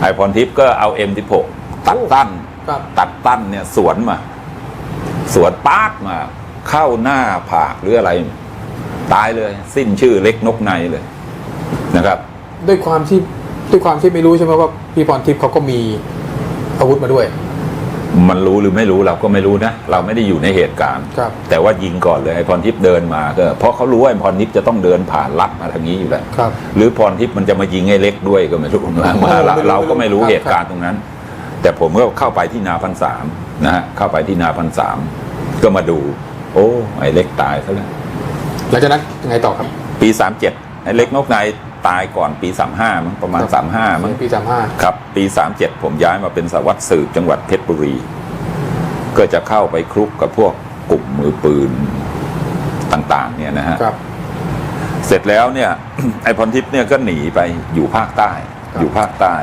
ไอพรทิพย์ก็เอา M16 ตัดตั้นครับตัดตั้นเนี่ยสวนมา สวนปาดมา เข้าหน้าผากหรืออะไร ตายเลย สิ้นชื่อเล็กนกในเลยนะครับ ด้วยความที่ด้วยความที่ไม่รู้ใช่ไหมว่าพี่พรทิพย์เขาก็มีอาวุธมาด้วย มันรู้หรือไม่รู้เราก็ไม่รู้นะ เราไม่ได้อยู่ในเหตุการณ์ ครับ แต่ว่ายิงก่อนเลยไอพรทิพย์เดินมาก็เพราะเขารู้ว่าไอพรทิพย์จะต้องเดินผ่านลัดมาทางนี้อยู่แล้วครับ หรือพรทิพย์มันจะมายิงไอ้เล็กด้วยก็ไม่รู้นะมาเราไม่รู้เราก็ไม่รู้ครับ เหตุการณ์ตรงนั้น แต่ผมก็เข้าไปที่นาพันสามนะฮะเข้าไปที่นาพันสามก็มาดู โอ้ไอ้เล็กตายซะแล้วหลังจากนั้นยังไงต่อครับ ปีสามเจ็ด ไอ้เล็กนกนายตายก่อนปีสามห้ามั้งประมาณครับสามห้ามั้งปีสามห้าครับ ปีสามเจ็ดผมย้ายมาเป็นสารวัสดสืบจังหวัดเพชรบุรี ก็จะเข้าไปคลุกกับพวกกลุ่มมือปืนต่าง ๆ เนี่ยนะฮะครับเสร็จแล้วเนี่ย ไอพรทิพย์เนี่ยก็หนีไปอยู่ภาคใต้ครับอยู่ภาคใต้